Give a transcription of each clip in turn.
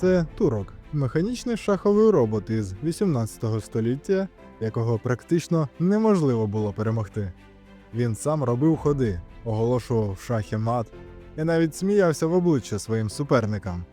Це турок, механічний шаховий робот із 18 століття, якого практично неможливо було перемогти. Він сам робив ходи, оголошував шах і мат і навіть сміявся в обличчя своїм суперникам.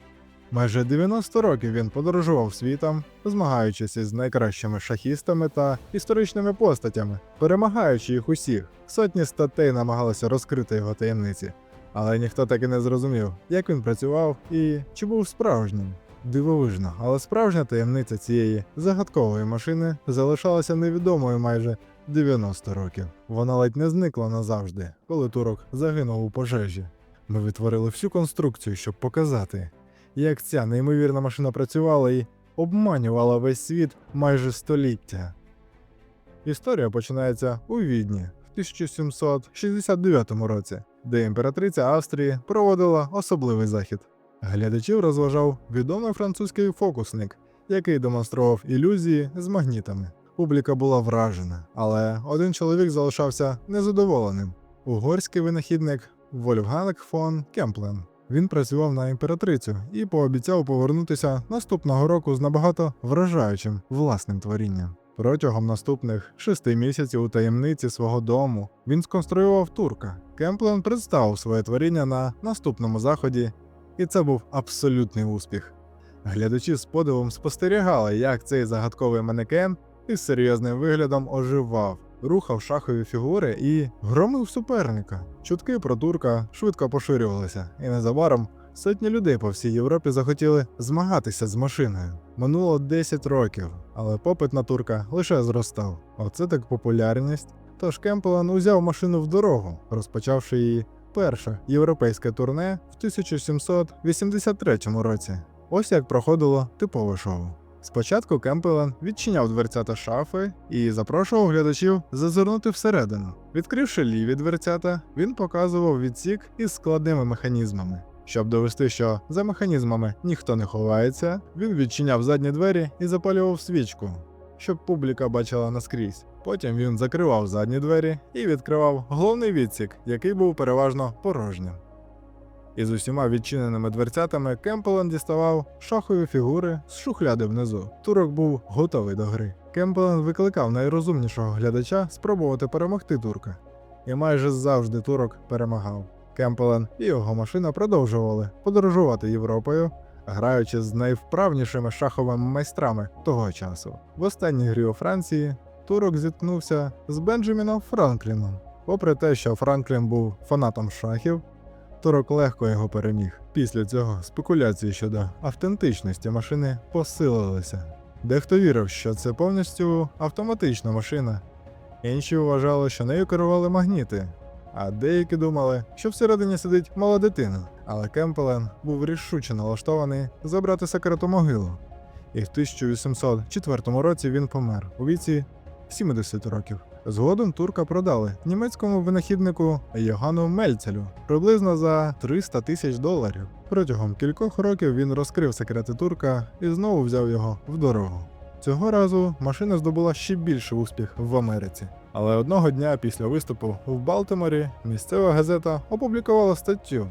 Майже 90 років він подорожував світом, змагаючись із найкращими шахістами та історичними постатями, перемагаючи їх усіх. Сотні статей намагалися розкрити його таємниці, але ніхто так і не зрозумів, як він працював і чи був справжнім. Дивовижно, але справжня таємниця цієї загадкової машини залишалася невідомою майже 90 років. Вона ледь не зникла назавжди, коли турок загинув у пожежі. Ми відтворили всю конструкцію, щоб показати, як ця неймовірна машина працювала і обманювала весь світ майже століття. Історія починається у Відні 1769 році, де імператриця Австрії проводила особливий захід. Глядачів розважав відомий французький фокусник, який демонстрував ілюзії з магнітами. Публіка була вражена, але один чоловік залишався незадоволеним. Угорський винахідник Вольфганг фон Кемплен. Він працював на імператрицю і пообіцяв повернутися наступного року з набагато вражаючим власним творінням. Протягом наступних шести місяців у таємниці свого дому він сконструював турка. Кемплен представив своє творіння на наступному заході, і це був абсолютний успіх. Глядачі з подивом спостерігали, як цей загадковий манекен із серйозним виглядом оживав, рухав шахові фігури і громив суперника. Чутки про турка швидко поширювалися, і незабаром сотні людей по всій Європі захотіли змагатися з машиною. Минуло 10 років, але попит на турка лише зростав. Оце так популярність. Тож Кемпелан узяв машину в дорогу, розпочавши її перше європейське турне в 1783 році. Ось як проходило типове шоу. Спочатку Кемпелен відчиняв дверцята шафи і запрошував глядачів зазирнути всередину. Відкривши ліві дверцята, він показував відсік із складними механізмами. Щоб довести, що за механізмами ніхто не ховається, він відчиняв задні двері і запалював свічку, щоб публіка бачила наскрізь. Потім він закривав задні двері і відкривав головний відсік, який був переважно порожнім. Із усіма відчиненими дверцятами Кемпелен діставав шахові фігури з шухляди внизу. Турок був готовий до гри. Кемпелен викликав найрозумнішого глядача спробувати перемогти турка. І майже завжди турок перемагав. Кемпелен і його машина продовжували подорожувати Європою, граючи з найвправнішими шаховими майстрами того часу. В останній грі у Франції турок зіткнувся з Бенджаміном Франкліном. Попри те, що Франклін був фанатом шахів, Турок легко його переміг. Після цього спекуляції щодо автентичності машини посилилися. Дехто вірив, що це повністю автоматична машина. Інші вважали, що нею керували магніти, а деякі думали, що всередині сидить мала дитина. Але Кемпелен був рішуче налаштований забрати секрету могилу. І в 1804 році він помер у віці 70 років. Згодом турка продали німецькому винахіднику Йоганну Мельцелю приблизно за 300 тисяч доларів. Протягом кількох років він розкрив секрети турка і знову взяв його в дорогу. Цього разу машина здобула ще більший успіх в Америці. Але одного дня після виступу в Балтиморі місцева газета опублікувала статтю,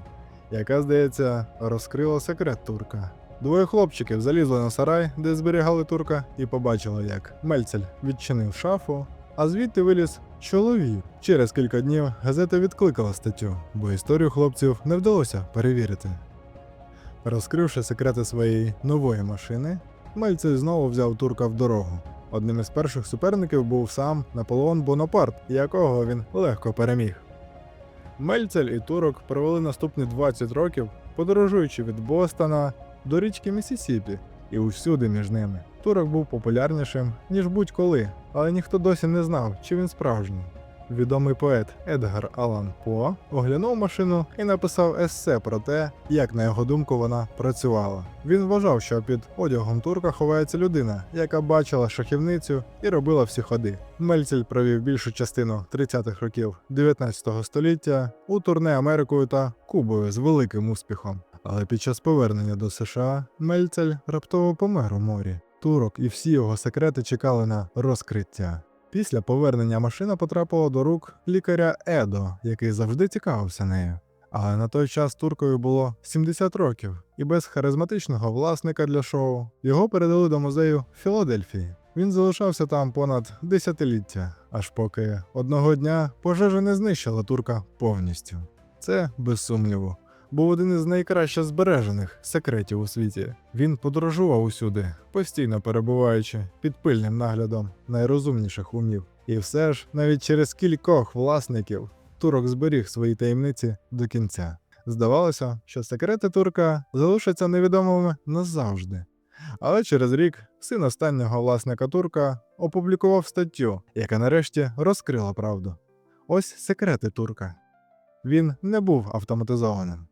яка, здається, розкрила секрет турка. Двоє хлопчиків залізли на сарай, де зберігали турка, і побачили, як Мельцель відчинив шафу, а звідти виліз чоловік. Через кілька днів газета відкликала статтю, бо історію хлопців не вдалося перевірити. Розкривши секрети своєї нової машини, Мельцель знову взяв турка в дорогу. Одним із перших суперників був сам Наполеон Бонапарт, якого він легко переміг. Мельцель і турок провели наступні 20 років, подорожуючи від Бостона до річки Місісіпі і усюди між ними. Турок був популярнішим, ніж будь-коли, але ніхто досі не знав, чи він справжній. Відомий поет Едгар Алан По оглянув машину і написав есе про те, як на його думку вона працювала. Він вважав, що під одягом турка ховається людина, яка бачила шахівницю і робила всі ходи. Мельцель провів більшу частину 30-х років 19 століття у турне Америкою та Кубою з великим успіхом. Але під час повернення до США Мельцель раптово помер у морі. Турок і всі його секрети чекали на розкриття. Після повернення машина потрапила до рук лікаря Едо, який завжди цікавився нею. Але на той час туркові було 70 років, і без харизматичного власника для шоу його передали до музею Філадельфії. Він залишався там понад десятиліття, аж поки одного дня пожежа не знищила турка повністю. Це, без сумніву, був один із найкраще збережених секретів у світі. Він подорожував усюди, постійно перебуваючи під пильним наглядом найрозумніших умів. І все ж, навіть через кількох власників, турок зберіг свої таємниці до кінця. Здавалося, що секрети турка залишаться невідомими назавжди. Але через рік син останнього власника турка опублікував статтю, яка нарешті розкрила правду. Ось секрети турка. Він не був автоматизованим.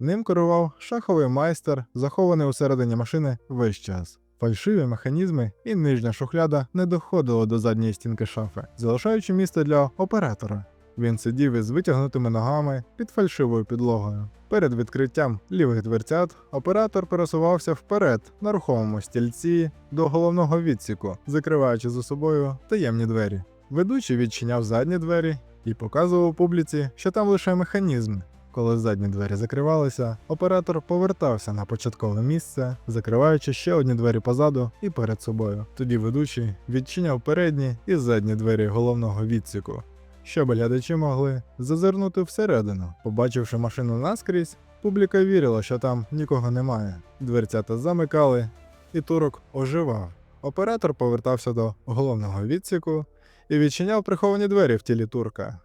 Ним керував шаховий майстер, захований усередині машини весь час. Фальшиві механізми і нижня шухляда не доходили до задньої стінки шафи, залишаючи місце для оператора. Він сидів із витягнутими ногами під фальшивою підлогою. Перед відкриттям лівих дверцят оператор пересувався вперед на рухомому стільці до головного відсіку, закриваючи за собою таємні двері. Ведучий відчиняв задні двері і показував публіці, що там лише механізм. Коли задні двері закривалися, оператор повертався на початкове місце, закриваючи ще одні двері позаду і перед собою. Тоді ведучий відчиняв передні і задні двері головного відсіку, щоб глядачі могли зазирнути всередину. Побачивши машину наскрізь, публіка вірила, що там нікого немає. Дверцята замикали, і турок оживав. Оператор повертався до головного відсіку і відчиняв приховані двері в тілі турка.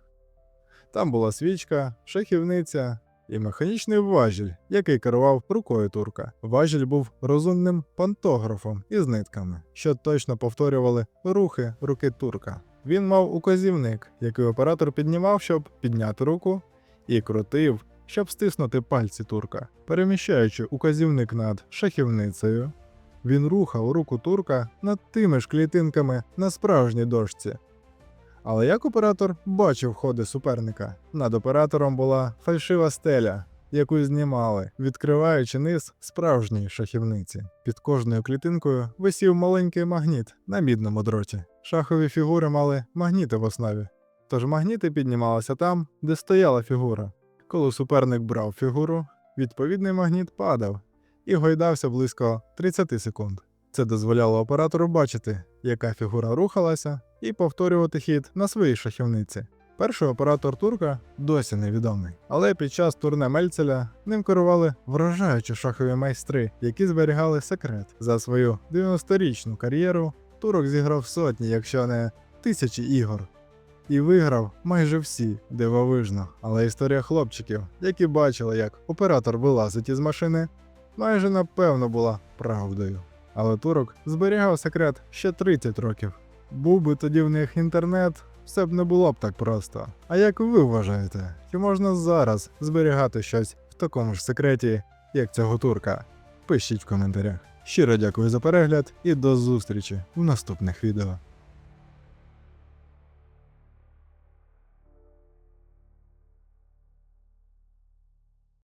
Там була свічка, шахівниця і механічний важіль, який керував рукою турка. Важіль був розумним пантографом із нитками, що точно повторювали рухи руки турка. Він мав указівник, який оператор піднімав, щоб підняти руку, і крутив, щоб стиснути пальці турка, переміщаючи указівник над шахівницею. Він рухав руку турка над тими ж клітинками на справжній дошці. Але як оператор бачив ходи суперника, над оператором була фальшива стеля, яку знімали, відкриваючи низ справжньої шахівниці. Під кожною клітинкою висів маленький магніт на мідному дроті. Шахові фігури мали магніти в основі, тож магніти піднімалися там, де стояла фігура. Коли суперник брав фігуру, відповідний магніт падав і гойдався близько 30 секунд. Це дозволяло оператору бачити, яка фігура рухалася, і повторювати хід на своїй шахівниці. Перший оператор турка досі невідомий, але під час турне Мельцеля ним керували вражаючі шахові майстри, які зберігали секрет. За свою 90-річну кар'єру турок зіграв сотні, якщо не тисячі ігор. І виграв майже всі дивовижно. Але історія хлопчиків, які бачили, як оператор вилазить із машини, майже напевно була правдою. Але турок зберігав секрет ще 30 років. Був би тоді в них інтернет, все б не було б так просто. А як ви вважаєте, чи можна зараз зберігати щось в такому ж секреті, як цього турка? Пишіть в коментарях. Щиро дякую за перегляд і до зустрічі в наступних відео.